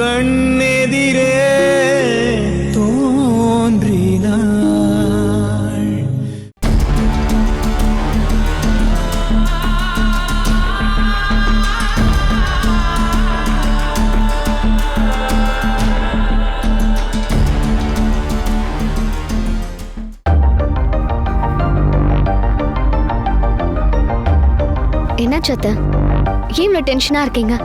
கண்ணெதிரே தோன்றினாள். என்னாச்சு அத்தை ஏன் இவ்வளோ டென்ஷனா இருக்கீங்க?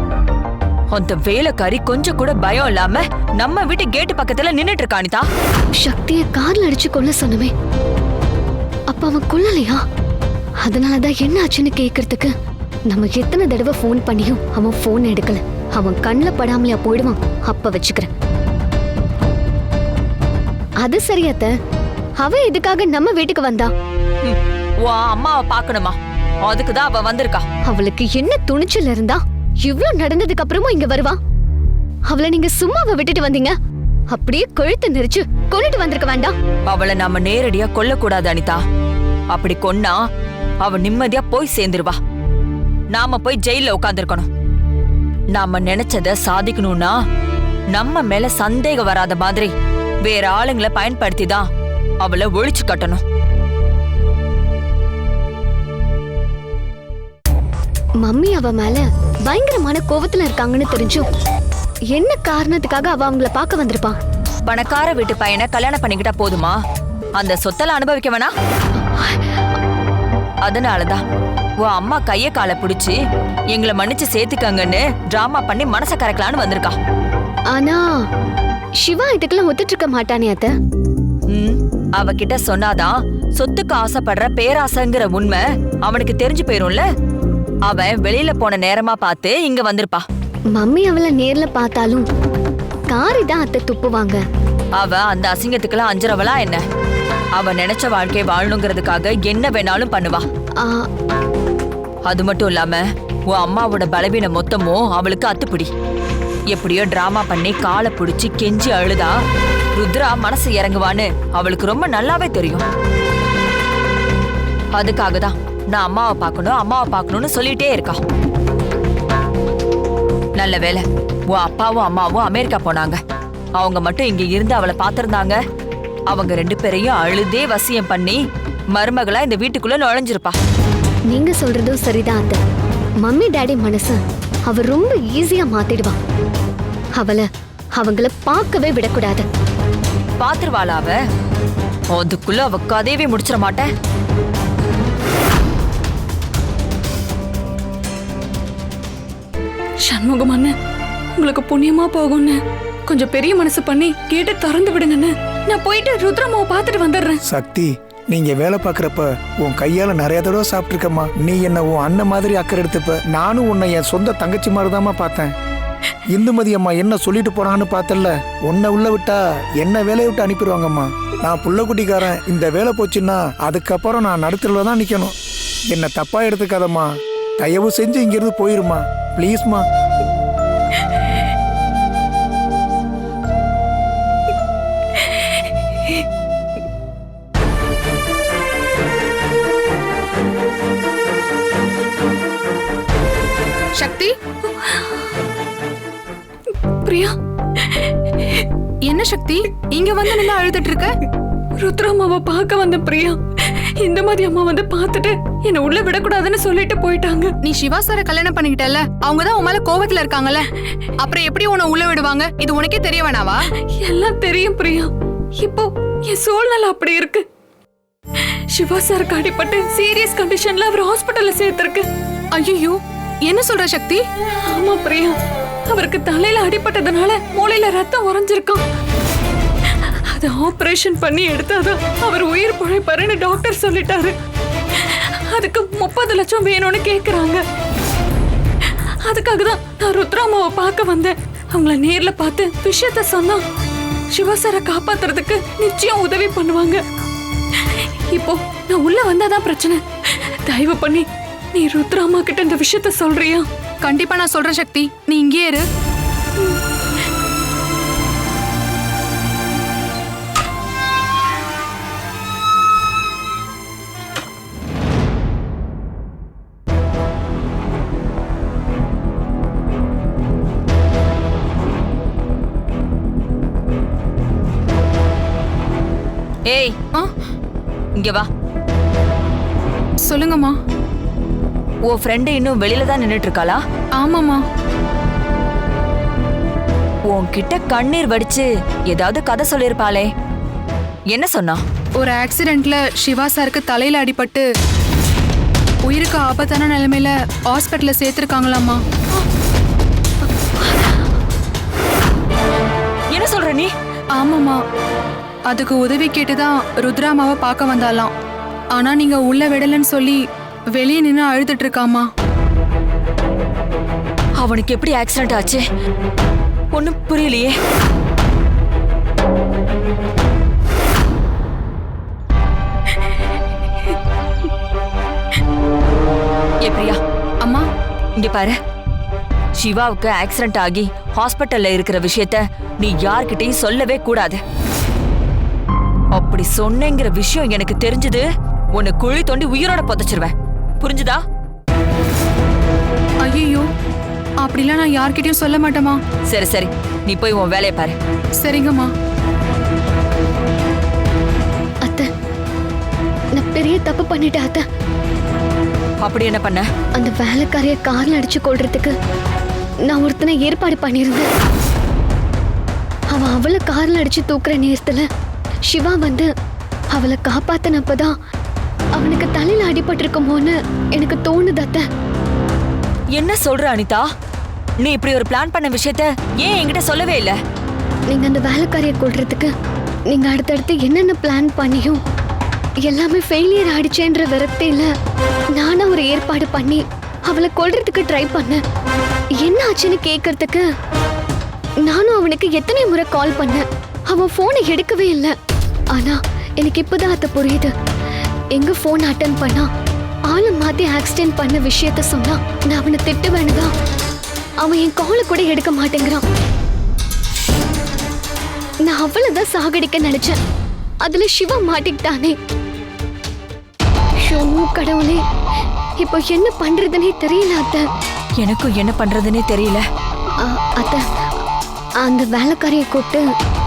அந்த வேலைக்காரி கொஞ்சம் கூட பயம் இல்லாம நம்ம வீட்டு கேட்டு பக்கத்துல நின்னுட்டு இருக்கா அனிதா சக்திய கார்ல அடிச்சு கொல்ல சொன்னவே அப்ப அவன் கொல்லலையா? அதனாலதான் என்ன ஆச்சுன்னு கேக்குறதுக்கு நம்ம எத்தனை தடவை ஃபோன் பண்ணியும் அவன் ஃபோன் எடுக்கல. அவன் கண்ணுல படாமலையா போயிடுவான். அப்ப வச்சுக்கிறேன். அது சரி அத்தை. அவ எதுக்காக நம்ம வீட்டுக்கு வந்தா? உன் அம்மாவை பாக்கணுமா அதுக்குதான் அவ வந்திருக்கா. அவளுக்கு என்ன துணிச்சல் இருந்தா? இவ்ளோ நடந்ததுக்கு அப்புறமும் இங்க வருவா? அவளை நீங்க சும்மாவை விட்டுட்டு வந்தீங்க. அப்படியே கழுத்து நெரிச்சு கொண்டுட்டு வந்திருக்க வேண்டாம். அவளை நாம நேரடியா கொல்லக்கூடாது அனிதா. அப்படி கொன்னா அவ நிம்மதியா போய் சேர்ந்துருவா. நாம போய் ஜெயில உட்காந்துருக்கணும் நாம நினைச்சத சாதிக்கணும்னா நம்ம மேல சந்தேகம் வராத மாதிரி வேற ஆளுங்களை பயன்படுத்தி தான் அவளை ஒழிச்சு கட்டணும். மம்மி அவ மேல பயங்கரமான கோவத்துல இருக்காங்கன்னு தெரிஞ்சும் என்ன காரணத்துக்காக அவ அவங்கள பார்க்க வந்திருப்பா? பணக்கார வீட்டு பையனை கல்யாணம் பண்ணிக்கிட்டா போதுமா? அந்த சொத்தெல்லாம் அனுபவிக்க வேணா? அதனாலதான் உன் அம்மா கைய காலை பிடிச்சி எங்களை மன்னிச்சு சேர்த்துக்கங்கன்னு டிராமா பண்ணி மனசை கரைக்கலான்னு வந்திருக்கா. ஆனா சிவா இதுக்கெல்லாம் ஒத்துட்டு இருக்க மாட்டானே அத்த. அவகிட்ட சொன்னாதான் சொத்துக்கு ஆசைப்படுற பேராசைங்கிற உண்மை அவனுக்கு தெரிஞ்சு போயிரும்ல? அவன் வெளியில போன நேரமா பார்த்து இங்க வந்திருப்பா. மம்மி அவள நேர்ல பார்த்தாலும் காரி தான் அத்தை துப்புவாங்க. அவ அந்த அசிங்கத்துக்கெல்லாம் அஞ்சுறவளா என்ன? அவ நினைச்ச வாழ்க்கையை வாழணுங்கிறதுக்காக என்ன வேணாலும் பண்ணுவா. அது மட்டும் இல்லாம உன் அம்மாவோட பலவீனம் மொத்தமும் அவளுக்கு அத்துப்பிடி. எப்படியோ டிராமா பண்ணி காலை பிடிச்சி கெஞ்சி அழுதா ருத்ரா மனசு இறங்குவான்னு அவளுக்கு ரொம்ப நல்லாவே தெரியும். அதுக்காக தான் நான் அம்மாவை பார்க்கணும் அம்மாவை பார்க்கணும்னு சொல்லிட்டே இருக்கா. நல்ல வேலை உன் அப்பாவும் அம்மாவும் அமெரிக்கா போனாங்க. அவங்க மட்டும் இங்க இருந்து அவளை பார்த்திருந்தாங்க. அவங்க ரெண்டு பேரையும் அழுதே வசியம் பண்ணி மருமகளா இந்த வீட்டுக்குள்ள நுழைஞ்சிருப்பா. நீங்க சொல்றதும் சரிதான் அத்தை. மம்மி டாடி மனச அவ ரொம்ப ஈஸியா மாத்திடுவா. அவளை அவங்கள பார்க்கவே விடக்கூடாது. பாத்துருவாளா அவ? அதுக்குள்ள அவ கதையவே முடிச்சிட மாட்டேன் சண்முகம் அண்ணன் உங்களுக்கு புண்ணியமா போகும்னு. கொஞ்சம் பெரிய மனசு பண்ணி கேட்டு திறந்து விடுங்கண்ணே நான் போயிட்டு ருத்ரம்மாவை பார்த்துட்டு வந்துடுறேன். சக்தி நீங்க வேலை பாக்குறப்ப உன் கையால நிறைய தடவை சாப்பிட்டுருக்கம்மா. நீ என்ன உன் அண்ணன் மாதிரி அக்கறை எடுத்துப்ப. நானும் உன்னை என் சொந்த தங்கச்சி மாதிரிதாம்மா பார்த்தேன். இந்துமதி அம்மா என்ன சொல்லிட்டு போறான்னு பார்த்தல உன்னை உள்ள விட்டா என்ன வேலையை விட்டு அனுப்பிடுவாங்கம்மா. நான் புள்ளக்குட்டிக்காரன். இந்த வேலை போச்சுன்னா அதுக்கப்புறம் நான் நடுத்தரில் தான் நிற்கணும் என்ன தப்பா எடுத்துக்காதம்மா. தயவு செஞ்சு இங்கிருந்து போயிருமா ப்ளீஸ்மா சக்தி? பிரியா? என்ன சக்தி? இங்க வந்து நின்று அழுதுட்டு இருக்க? ருத்ரம்மாவை பார்க்க வந்த பிரியா. இந்த மாதிரி அம்மா வந்து பார்த்துட்டு என்னை உள்ள விடக்கூடாதுன்னு சொல்லிட்டு போயிட்டாங்க. நீ சிவா சார கல்யாணம் பண்ணிக்கிட்டல அவங்க தான் உன் மேல கோவத்துல இருக்காங்கல்ல? அப்புறம் எப்படி உன்னை உள்ள விடுவாங்க? இது உனக்கே தெரிய வேணாவா? எல்லாம் தெரியும் பிரியா. இப்போ என் சூழ்நிலை அப்படி இருக்கு. சிவா சாருக்கு அடிபட்டு சீரியஸ் கண்டிஷன்ல அவர் ஹாஸ்பிட்டல்ல சேர்த்திருக்கு. ஐயோ என்ன சொல்ற சக்தி? ஆமா பிரியா. அவருக்கு தலையில அடிபட்டதுனால மூளையில ரத்தம் உறைஞ்சிருக்கான் அதை ஆப்ரேஷன் பண்ணி எடுத்தாதான் அவர் உயிர் பிழைப்பாருன்னு டாக்டர் சொல்லிட்டாரு. அதுக்கு முப்பது லட்சம் வேணும்னு கேட்குறாங்க அதுக்காக தான் நான் ருத்ராமாவை பார்க்க வந்தேன். அவங்கள நேரில் பார்த்து விஷயத்த சொன்னா சிவசாரை காப்பாத்துறதுக்கு நிச்சயம் உதவி பண்ணுவாங்க. இப்போ நான் உள்ள வந்தாதான் பிரச்சனை. தயவு பண்ணி நீ ருத்ராமா கிட்ட இந்த விஷயத்த சொல்றியா? கண்டிப்பா நான் சொல்ற சக்தி. நீ இங்கே இரு. ஏய் இங்க வா. சொல்லுங்கம்மா. உன் ஃப்ரெண்டு இன்னும் வெளியில தான் நின்னுட்டு இருக்காளா ஆமாம்மா. உன்கிட்ட கண்ணீர் வடிச்சு ஏதாவது கதை சொல்லிருப்பாளே என்ன சொன்னா? ஒரு ஆக்சிடென்ட்ல சிவா சாருக்கு தலையில அடிபட்டு உயிருக்கு ஆபத்தான நிலைமையில ஹாஸ்பிட்டல்ல சேர்த்திருக்காங்களாம்மா. என்ன சொல்ற நீ? ஆமாம்மா. அதுக்கு உதவி கேட்டுதான் ருத்ராமாவை பார்க்க வந்தாலாம் ஆனா நீங்க உள்ள விடலன்னு சொல்லி வெளியே நின்று அழுதுட்டு இருக்காமா அவனுக்கு எப்படி ஆக்சிடென்ட் ஆச்சு? ஒண்ணும் புரியலையே. ஏ பிரியா அம்மா? இங்க பாரு. சிவாவுக்கு ஆக்சிடென்ட் ஆகி ஹாஸ்பிட்டல்ல இருக்கிற விஷயத்த நீ யார்கிட்டயும் சொல்லவே கூடாது. அப்படி சொன்னேங்கிற விஷயம் எனக்கு தெரிஞ்சது. உன்னை குழி தோண்டி உயிரோட புதைச்சிருவேன். புரிஞ்சுதா? ஐயோ அப்படிலாம் நான் யார்கிட்டயும் சொல்ல மாட்டேமா சரி சரி. நீ போய் உன் வேலையை பாரு. சரிங்கம்மா. அத்தை நான் பெரிய தப்பு பண்ணிட்டேன் அத்தை. அப்படி என்ன பண்ண? அந்த வேலைக்காரிய கார்ல அடிச்சு கொள்றதுக்கு நான் ஒருத்தனை ஏற்பாடு பண்ணியிருந்தேன். அவன் அவளை கார்ல அடிச்சு தூக்குற நேரத்துல சிவா வந்து அவளை காப்பாத்தினப்பதான் அவனுக்கு தலையில அடிபட்டிருக்குமோன்னு எனக்கு தோணுது அத்தை. என்ன சொல்ற அனிதா? நீ இப்படி ஒரு பிளான் பண்ண விஷயத்த ஏன் என்கிட்ட சொல்லவே இல்ல? நீங்க அந்த வேலைக்காரிய கொள்றதுக்கு நீங்க அடுத்தடுத்து என்னென்ன பிளான் பண்ணியும் எல்லாமே ஃபெயிலியர் ஆயிடுச்சேன்ற விரக்தியில நானா ஒரு ஏற்பாடு பண்ணி அவளை கொல்றதுக்கு ட்ரை பண்ணேன். என்ன ஆச்சுன்னு கேட்கறதுக்கு நானும் அவனுக்கு எத்தனை முறை கால் பண்ணேன். அவன் போனை எடுக்கவே இல்லை. ஆனா எனக்கு இப்பதான் அது புரியுது. எங்க போன் அட்டன் பண்ணா ஆளை மாத்தி ஆக்சிடென்ட் பண்ண விஷயத்த சொன்னா நான் அவனை திட்டுவேனுதான் அவன் என் காலை கூட எடுக்க மாட்டேங்கிறான். நான் அவ்வளவுதான் சாகடிக்க நினைச்சேன். அதுல சிவா மாட்டிக்கிட்டானே. ஷோ கடவுளே இப்போ என்ன பண்றதுனே தெரியல அத்தை. எனக்கும் என்ன பண்றதுன்னே தெரியல. அத்தை அந்த வேலைக்காரியை கூப்பிட்டு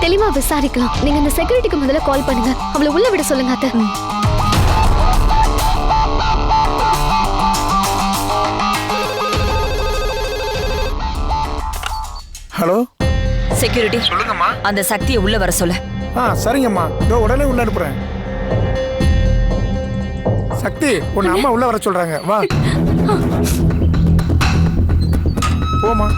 தெளிவா விசாரிக்கலாம். நீங்க இந்த செக்யூரிட்டிக்கு முதல்ல கால் பண்ணுங்க. அவளை உள்ள விட சொல்லுங்க அத்தை. ஹலோ? செக்யூரிட்டி சொல்லுங்கம்மா. அந்த சக்தியை உள்ள வர சொல்லு. ஆ சரிங்கம்மா. இதோ உடனே உள்ள அனுப்புறேன். சக்தி உன்னை அம்மா உள்ள வர சொல்றாங்க. வா. போமா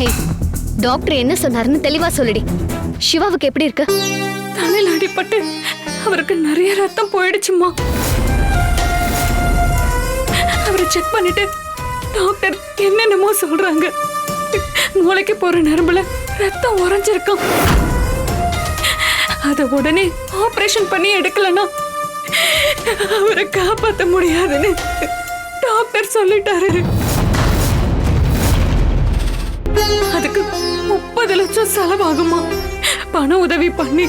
ஹே டாக்டர் என்ன சொன்னாருன்னு தெளிவா சொல்லுடி. சிவாவுக்கு எப்படி இருக்கு? தலையில் அடிபட்டு அவருக்கு நிறைய ரத்தம் போயிடுச்சுமா அவரை செக் பண்ணிட்டு டாக்டர் என்னென்னமோ சொல்றாங்க. மூளைக்கு போற நரம்புல ரத்தம் உறைஞ்சிருக்கும். அதை உடனே ஆபரேஷன் பண்ணி எடுக்கலனா அவரை காப்பாற்ற முடியாதுன்னு டாக்டர் சொல்லிட்டாரு. அதுக்கு முப்பது லட்சம் செலவாகுமா? பண உதவி பண்ணி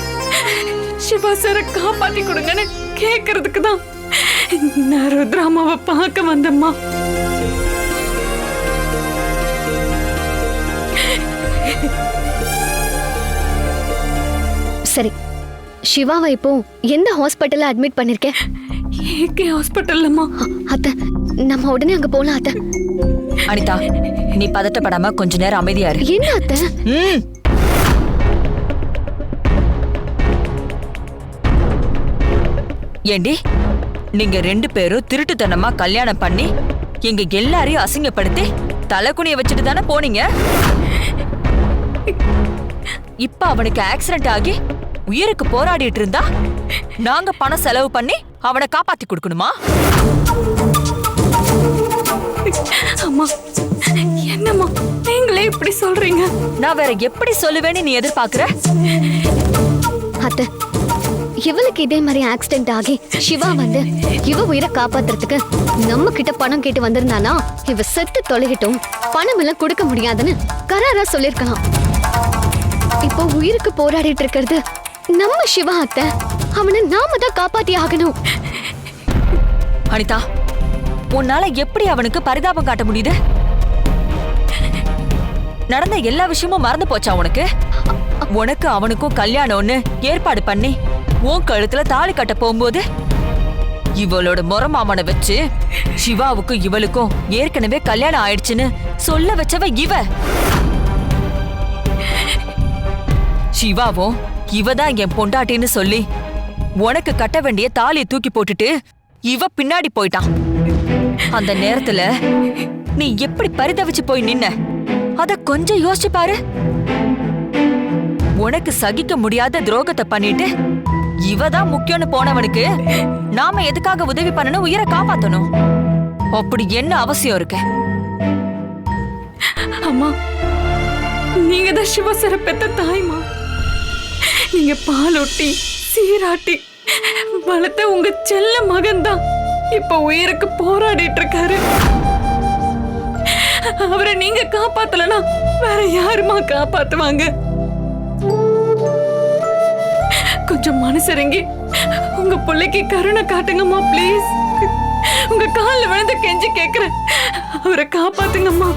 சிவா சாரை காப்பாத்தி கொடுங்கன்னு கேக்குறதுக்கு தான் நான் ருத்ராமாவை பார்க்க வந்தம்மா. சரி சிவாவை இப்போ எந்த ஹாஸ்பிட்டல்ல அட்மிட் பண்ணிருக்கேன்? ஏகே ஹாஸ்பிட்டல்லம்மா அத்தை நம்ம உடனே அங்க போலாம் அத்தை. அனிதா நீ பதட்டப்படாம கொஞ்ச நேரம் அமைதியா இரு. என்ன அத்தை? ம். ஏண்டி நீங்க ரெண்டு பேரும் திருட்டுத்தனமா கல்யாணம் பண்ணி எங்க எல்லாரையும் அசிங்கப்படுத்தி தலைக்குனிய வச்சுட்டு தானே போனீங்க? இப்ப அவனுக்கு ஆக்சிடென்ட் ஆகி உயிருக்கு போராடிட்டு இருந்தா நாங்க பணம் செலவு பண்ணி அவனை காப்பாத்தி கொடுக்கணுமா? அம்மா என்னம்மா நீங்களே இப்படி சொல்றீங்க? நான் வேற எப்படி சொல்லுவேன்னு நீ எதிர்பார்க்கற? அத்தை இவளுக்கு இதே மாதிரி ஆக்சிடென்ட் ஆகி சிவா வந்து இவ உயிரை காப்பாத்துறதுக்கு நம்ம கிட்ட பணம் கேட்டு வந்திருந்தானா? இவ செத்து தொலைகிட்டும் பணம் எல்லாம் கொடுக்க முடியாதுன்னு கராரா சொல்லிருக்கலாம் இப்போ உயிருக்கு போராடிட்டு இருக்கிறது நம்ம சிவா அத்தை. அவனை நாம தான் காப்பாத்தி ஆகணும். அனிதா உன்னால எப்படி அவனுக்கு பரிதாபம் காட்ட முடியுது? நடந்த எல்லா விஷயமும் மறந்து போச்சா உனக்கு? உனக்கு அவனுக்கும் கல்யாணம்னு ஏற்பாடு பண்ணி உன் கழுத்துல தாலி கட்ட போகும்போது இவளோட முறமாமனை வச்சு சிவாவுக்கும் இவளுக்கும் ஏற்கனவே கல்யாணம் ஆயிடுச்சுன்னு சொல்ல வச்சவ இவ. சிவாவும் இவதான் என் பொண்டாட்டின்னு சொல்லி உனக்கு கட்ட வேண்டிய தாலியை தூக்கி போட்டுட்டு இவ பின்னாடி போயிட்டான். அந்த நேரத்துல நீ எப்படி பரிதவிச்சு போய் நின்ன? அத கொஞ்சம் யோசிச்சு பாரு. உனக்கு சகிக்க முடியாத துரோகத்தை பண்ணிட்டு இவ தான் முக்கியம்னு போனவனுக்கு நாம எதுக்காக உதவி பண்ணணும் உயிரை காப்பாத்தணும்? அப்படி என்ன அவசியம் இருக்கு? அம்மா நீங்க தான் சிவசர பெத்த தாய்மா. நீங்க பாலொட்டி சீராட்டி. வளர்த்த உங்க செல்ல மகன் தான் இப்ப உயிருக்கு போராடிட்டு இருக்காரு அவரை நீங்க காப்பாத்தலனா வேற யாருமா காப்பாத்துவாங்க? கொஞ்சம் மனசிறங்கி உங்க பிள்ளைக்கு கருணை காட்டுங்கம்மா ப்ளீஸ் உங்க காலில் விழுந்து கெஞ்சி கேக்குறேன். அவரை காப்பாத்துங்கம்மா.